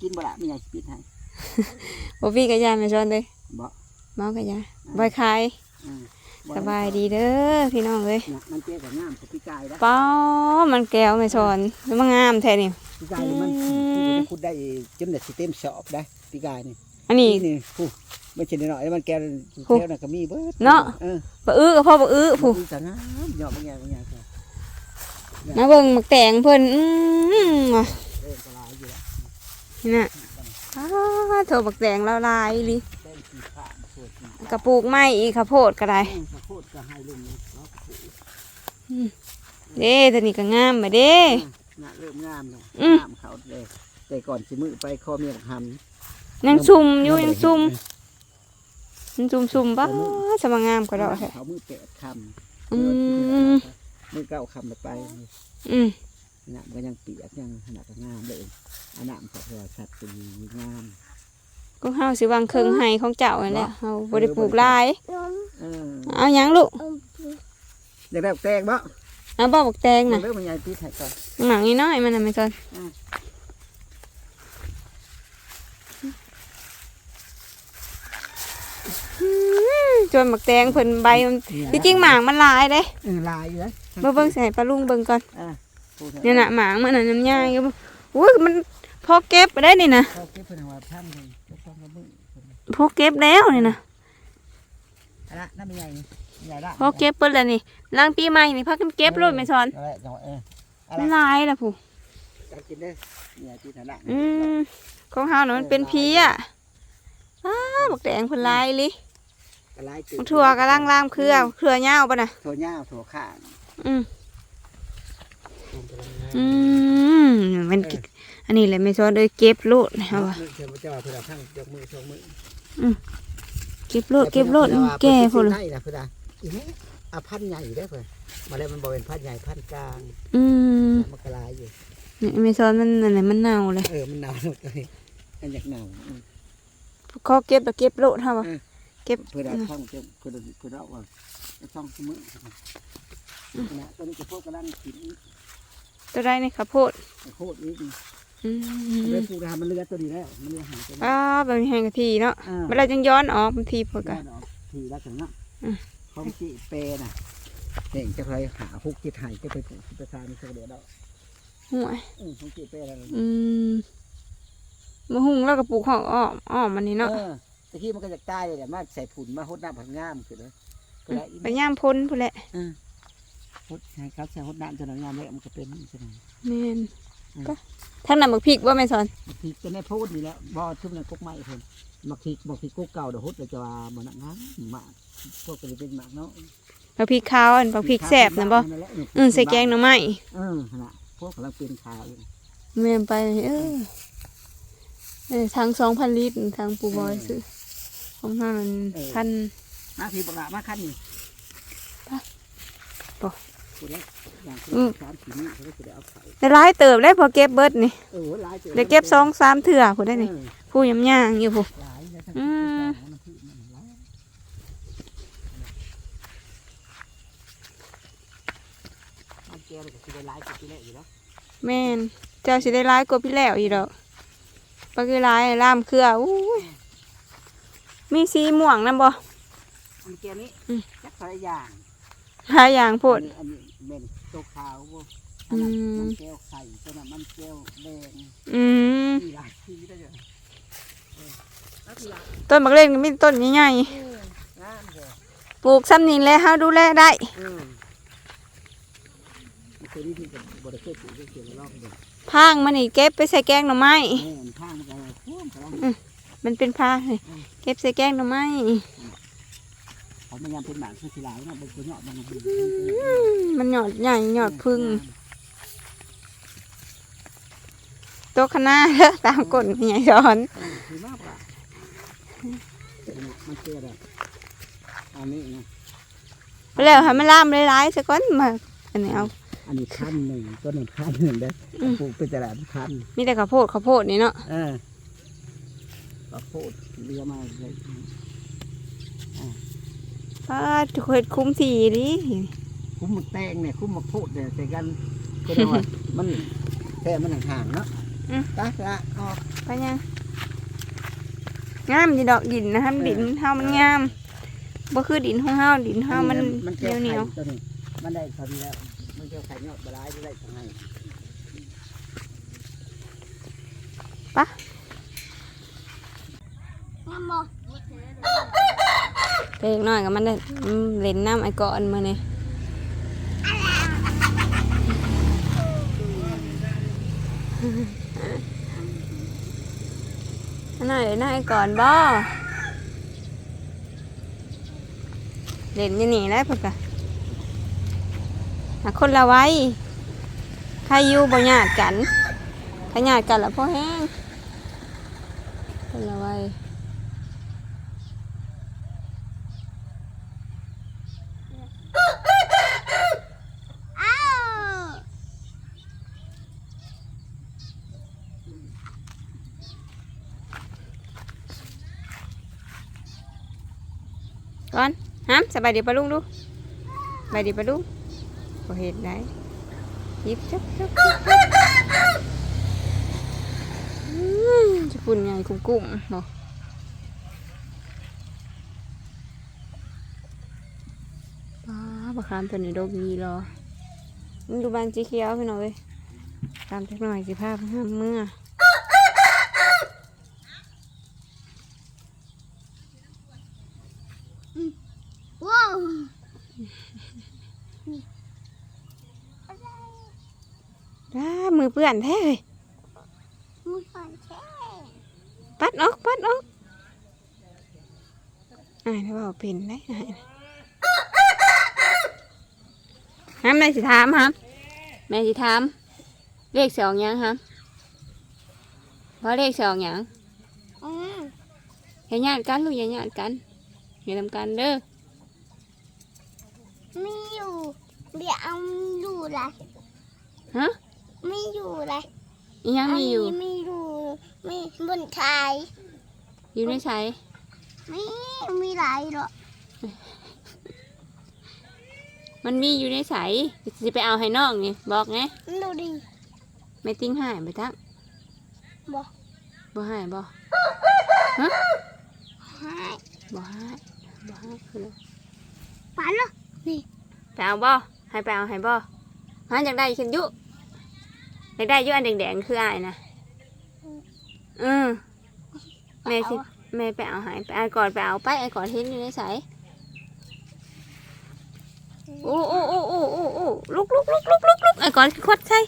กินบ่ละไม่ใหญ่ปิดให้บ่พี่กะยาแม่ซอนเด้อบ่เมากะยาบายคายอืมสบายดีเด้อพี่น้องเอ้ยเนี่ยมันเจ๊กับงามกับพี่กายนะเป้ามันแก้วแม่ซอนแล้วมันงามแท้นี่ พี่กายนี่มันอืมพูดได้จนได้สิเต็มสอบได้พี่กายนี่อันนี้ นี่พูไม่ใช่น้อยๆมันแก้วผู้แก้วน่ะก็มีเบิดเนาะเออบ่อื้อกับพ่อบ่อื้อผู้ มันสงามเหยาะบางอย่างบางอย่างก็มาเบิ่งหมักแตงเพิ่น อืมว่ะ นี่น่ะอ้าโถบักแตงละลายอีหลิเต้นขี้ขาดสวยขี้กระปลูกไม้อีกข้าวโพดก็ได้เต้นข้าวโพดก็ให้ลุงนี่เนาะเด้ตัวนี้ก็งามมาเด้น่ะเริ่มงามแล้วอืมงามเขาเลยแต่ก่อนสิมือไปข้อเมียบักหำยังซุ่มอยู่ยังซุ่มยังซุ่มซุ่มบ้าสมางามก็ดอกแท้เขามือแปดคำอืมมือเก้าคำไป อืม น้ำก็ยังเปียกยังขนาดก็งามเลยอันน้ำกับหัวสัตว์สีงามก็เฮาสิวางเครื่องให้ของเจ้านั่นแหละเฮาบ่ได้ปลูกหลายเออเอาหยังลูกอยากได้แตงบ่เอาบ่บักแตงน่ะเริ่มมันใหญ่ปีไทยก่อนหนังน้อยๆมันน่ะไม่ซนจนบักแตงเพิ่นใบมันที่จริงหมางมันหลายเด้เออลายอยู่เลยเบิ่งเบิ่งใส่ปลาลุงเบิ่งก่อนอ่าพูดถอะ เนี่ยน่ะหมางมันน่ะน้ำยางอยู่อุ้ยมันพอเก็บไปได้นี่นะเขาเก็บเป็นหัวท่านเลยก็ต้องกระมือพอเก็บแล้วนี่นะอันละน้ำมันใหญ่นี่ใหญ่ละพอเก็บเปิ้นแล้วนี่ล้างปีใหม่นี่พากันเก็บรถไม่ซอนเอาละจังหวะเออเอามันละหลายล่ะผู้จะกินเด้อใหญ่ปีไทยละอืมของเฮาน่ะมันเป็นพีอะอ้าบักแดงเพิ่นหลายอีหลิกระไรจืดมันถั่วกำลังลามเครือเครือยาวป่ะน่ะถั่วเหย้าถั่วข้างอืม อืมมันกิอันนี้แหละไม่ซอนเอ้ยเก็บโลดนะเอาว่ะเดี๋ยวจะว่าเพื่อนทั้งยกมือชกมือเก็บโลดเก็บโลดแก่พุ่นได้นะเพื่อนอีนี่อะพันใหญ่ได้อเพื่อนมาแล้วมันบอกเป็นพันใหญ่พันกลาง อืมมันกระไรอยู่นี่ไม่ซอนมันนั่นแหละมันเน่าเลยเออมันหนาวเลยมันอยากหนาวอืมขอเก็บแบบเก็บโลดเฮาว่ะเก็บเพื่อนเอาช่องเพื่อนเพื่อนเพื่อนเอาว่าช่องสมือนะตอนนี้จะพวกกำลังกิน ตัวได้ในข้าวโพดโคตรนี้อืเรื่มองปูดามันเลือตัวดีแล้วมันเลือหายตัวนี้อ้าแบบนี้แห้งกะทิเนาะอ่า เวลาจังย้อนออกบางทีพวกก็กะทีละถึงเนาะอืม ของจีเปน่ะเด็กจะเคยหาพวกจิตหายจะไปปลูกไปทานเฉลี่ยแล้วห่วยอืมของจีเปอะไรอืมมะฮุงแล้วก็ปลูกหอกอ้อมอ้อมมันนี่เนาะเออตะกี้มันก็จะตายเลยแหละมาใส่ผุนมาหดน้ำผักงามคือเลยก็ได้ไปย่ามพ้นพุ่นแหละ หดให้ครับใส่หดน้ำจนงามเลยมันก็เป็นใช่ไหมแม่นอืมก็ทั้งนั้นบักพริกว่าแม่สอนมักพริกจะได้พูดนี่แหละบ่ทุ่มในกกไม้เพิ่นมักพริกมักพริกกกเก่าเดี๋ยวหดเราจะว่ามันนักงามหมากพวกก็จะเป็นหมากเนาะบักพริกขาวอันบักพริกแซ่บนะบ่อือใส่แกงหน่อไม้เออขนาดพวกกำลังเป็นขาวอยู่แม่นไปเออเออทาง2,000ลิตรทางปูบอยซื้อของเฮานั่นพันมาพี่ปลามาขั้นนี่บ่พูดแล้วอย่างที่อืมสามสี่นี่เขาก็จะได้เอาไข่ได้หลายเติบได้พอเก็บเบิดนี่เออหลายจอได้เก็บ2 3เทื่อพุ่นได้นี่เออผู้ยำย่างอยู่พุ่นหลายแล้วทั้งอืมทั้งน้ำพริกมันหลายน้ำแก้วเลยก็สิได้หลายกว่าที่แรกอยู่แล้วแม่นเจ้าสิได้ร้ายกว่าพี่แล้วอีกดอกปลาคือร้ายล่ามเครืออู้ยมีสีม่วงนํบ่อันแก้วนี้อืมจักสายอย่างหาอย่างโพดอันนี้ อันนี้เป็นตัวขาวบ่อันนั้นอืมมันแก้วไข่ตัวนั้นมันแก้วแดงอืมมีหลายที่ได้เลยเออแล้วทีหลังต้นบักเล่นก็มีต้นใหญ่เอองามเลยๆปลูกซ้ำนี่แหล้วเฮาดูแลได้ เออมันเคยได้ที่กับบริษัทอยู่เกี่ยวกับรอบเดียวพางมันนี่เก็บไปใส่แกงหน่อไม้ แม่นข้างมันก็อะไรพุ่มกำลัง มันเป็นพางนี่เก็บใส่แกงหน่อไม้ เขาพยายามเป็นหมากคือสิหลายเนาะบางคนเนาะบางคนอืมมันหยอดใหญ่หยอดพึ่งโตัวคณะเด้อตามกฎใหญ่สอนเออคือมากกว่ามันเจอแบบอันนี้นะแล้วให้มันล่ามหลายๆซะก่อนมาอันนี้เอาอันนี้พันหนึ่งต้นหนึ่งพันหนึ่งเด้ออมปลูกเป็นตลาดพันมีแต่ข้าวโพดข้าวโพดนี่เนาะเออข้าวโพดเรือมาเลย ป้าทุกคนคุ้มทีดิคุ้มหมึกแตงเนี่ยคุ้มหมึกโพดเนี่ยแต่กันก็ได้ว่ามันแต่มันห่างๆเนาะออืมไปละออกไปยังงามดีดอกดินนะครับดินเฮามันงามบ่คือดินของเฮาดินเฮามันมันเหนียวเหนียวตัวนี้มันได้พอดีแล้วมันเกี่ยวไข่เนาะบลายจะได้ทางไหน เด็กน้อยก็มันได้เล่นน้ำไอ้ก่อนมาเนี่ยอันนั้นเล่นน้ำไอ้ก่อนบ่เล่นอยี่นี่แล้วพวกกะคนละไว้ใครอยู่บ่ญาติกันถ้าญาติกันล้วพ่อแห้งคนละไว้ ก่อนห้ามสบายดีปะลุงดูสบายดีปะลุงบ่เห็นได้ยิบจับจับจับจับอืมจะปุ่นใหญ่กุ้มกุ้มๆบ่ป้าบักขามตัวนี้ดกดีรอมึงดูบานสีเขียวพี่น้อยตามเทคหน่อยสิภาพมเมื่อ ว้าว ด้ามือเปื้อนแท้เลยมือฝันแช่ปัดออกปัดออกอ่านถ้าบอกเป็นได้อ่านห้ามแม่สิถามครับแม่สิถามเลขสองหยังครับเพราะเลขสองหยังอืมอย่าญาติกันลูกอย่าญาติกันอย่าทำกันเด้อไม่อยู่เดี๋ยวเอาอยู่เลยฮะ ไม่อยู่เลยอีหยังมีอยู่ นนี้ไม่อยู่ไม่บนชายอยู่ในใสไม่มีหลายหรอกมันมีอยู่ในใสจะไปเอาให้น้องนี่บอกไงดูดิ ไม่ติ้งหายไปทักบอกบ่หายบ่ให้บ่หายบ่หายคืออะไรฝันเหรอไปเอาบ่ให้ไปเอาให้บ่ฮะอยากได้ขึ้นยุ อยากได้อยุอันแดงๆคืออะไรนะอืมแม่สิแม่ไปเอาให้ไปเอาก่อนไปเอาไปไอ้ก่อนเห็นอยู่ในสายโอ้โอ้โอ้โอ้โอ้โอ้ลุกลุกลุกลุกลุกลุกไอ้ก่อนขวดใช่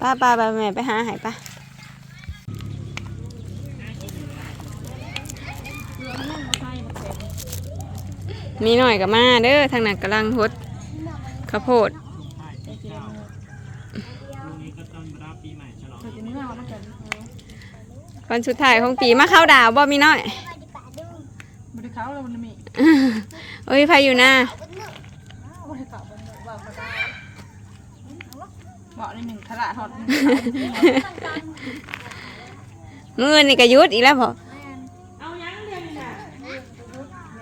ป้าป้าป้าแม่ไปหาให้ป้ามีหน่อยกับมาเด้อทางนั้นกำลังหด ข้าวโพดวันสุดท้ายของปีมาเข้าดาวบ่มีน้อยบริเขาเรามันมีโอ้ยไฟอยู่หน้าบริเขาเป็นว่าก็ได้บอกในหนึ่งขลาดหอดหนึ่งมือนี่ก็หยุดอีกแล้วพอ เนี่ย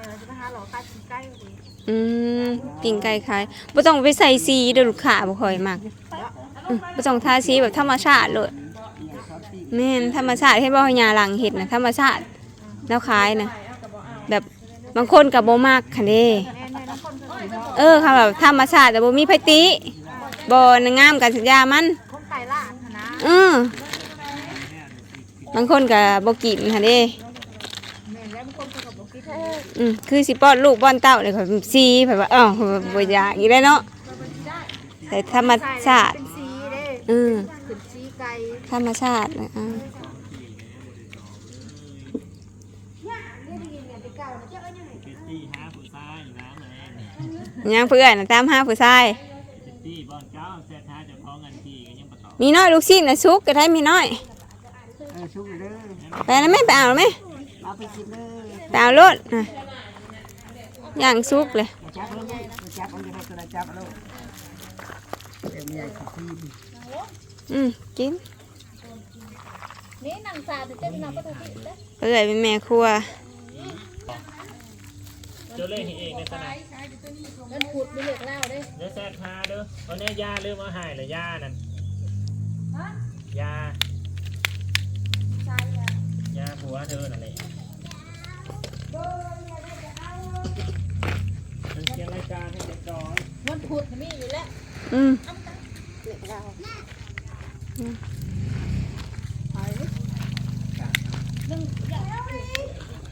เราจะไปหาหลอกใกล้ใกล้เลย อืมปิ่งไก่ขายบ่ต้องไปใส่สีเด้อลูกค้าบ่ค่อยมักอืมบ่ต้องทาสีแบบธรรมชาติเลยแม่นธรรมชาติเห็นบ่เฮาหญ้าหลังเฮ็ดน่ะธรรมชาติแล้วขายน่ะแบบบางคนก็บ่มักคันเด้เออค่ะแบบธรรมชาติแต่บ่มีไผติบ่นงามกันสัญญามันคนไก่ล่านะอืมบางคนก็บ่กินค่ะเด้แม่แล้วมันคนกับบอกคิดเอออืมคือสิป้อนลูกป้อนเต้าเลยค่ะซีแบบว่าอ้าวบ่อยากอีกแล้วเนาะแต่ธรรมชาติเป็นสีเด้อืมขึ้นสีไก่ธรรมชาตินะอ่ายังเพื่อนน่ะตามหาผู้ชายที่บอนเก้าเสียท้ายจะพ้องกันที่ก็ยังประกอบมีน้อยลูกชิ้นนะซุกก็ได้มีน้อยเออชุบเลยเด้อไปแล้วไหม่ไปเอาแล้วไหม เอาไปกินเลยไปเอารถนะย่างซุกเลยจับเลยจับเอาเลยก็ได้จับเอาเลยเดี๋ยวมีใหญ่ขี้ที่อืมกินนี่นางสาวจะเต้นนางก็ถูกติดแล้วเอ้ยเป็นแม่ครัวเเจอเลขให้เองในสนามมันขุดไม่เหลือกเล่าเด้เดี๋ยวแซดพาเด้อวันนี้ยาลืมเอาหายเลยยานั่นยายาผัวเธอนั่นแหละ เขียนรายการให้เด็กน้อยมันขุดมีอยู่แล้วอืมเหลือกเล่า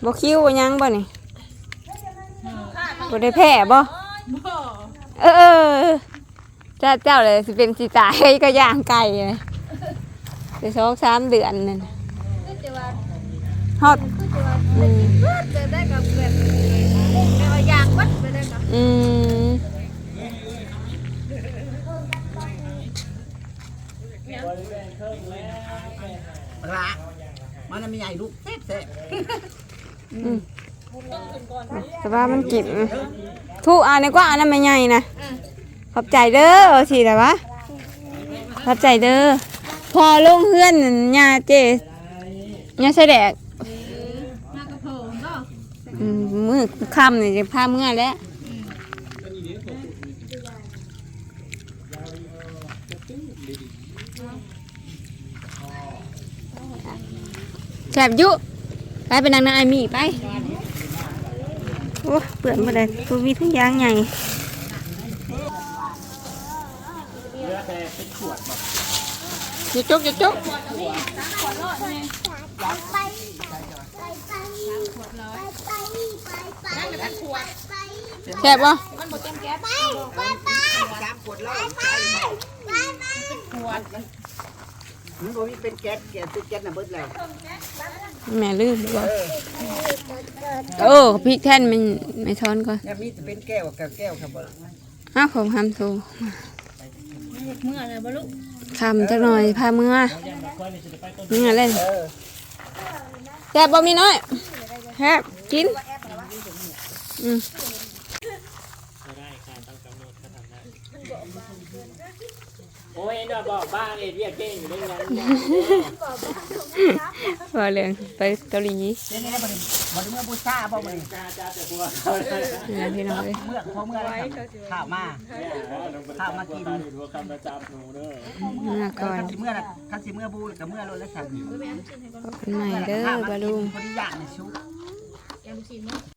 บคิวบ่ยังบ่นี่บ่ได้แพ้บ่เออเจ้าเจ้าเลยสิเป็นสิตายก็ย่างไก่เลยไปสองสามเดือนนั่นฮอด ว่ามันกินทุกอันนี้ก็อันนั้นไม่ใหญ่นะ ขอบใจเด้อสิแต่ว่าขอบใจเด้อ พอลงเฮือนนั่นย่าเจย่าใส่แดกมากระเพงก็อืมมือค่ำนี่จะพาเมื่อแล้วแสบอยุไปเป็นนางนางไอมีไป โอ้เปลือนมาได้กูมีทั้งยางใหญ่เหลือแต่เป็นขวดบอกอย่าจุกอย่าจุกไปไปไปไปไปไปไปแสบบ่มันบ่เต็มแก๊สไปไปไปสามขวดแล้วไปไปขวดมันบ่มีเป็นแก๊สแก๊สเป็นแก๊สน่ะเบิดแล้วแม่ลืมบ่ เออพริกแท่นมันไม่ช้อนก่อนเนี่ยมีแต่เป็นแก้วกับแก้วครับบ่อ้าวผมทำถูกเมื่อเลยบ่ลูกทำจักหน่อยพาเมื่อยังมาค่อยนี่จะไปต้นเมื่อเล่นเออแซ่บบ่มีน้อยแซ่บกินอืมไม่ได้การตั้งกำหนดเขาทำได้ โอ้ยเดี๋ยวบอกบ้างเอ็ดเรียกเก่งอยู่เรื่องนั้นว่าเรื่องไปเกาหลีเนี่ยเนี่ยบ่ได้บ่ได้เมื่อบูชาบ่มื้อนี้จ้าจ้าแต่พวกเขาได้นะพี่น้องเอ้ยเมื่อพอเมื่อแล้วครับข้าวมาข้าวมากินดูคำประจำหนูเด้อเมื่อก่อนคันสิเมื่อน่ะคันสิเมื่อบูแล้วก็เมื่อโลดแล้วสั่งขอบคุณใหม่เด้อบาลุงคนที่ย่างในชุบ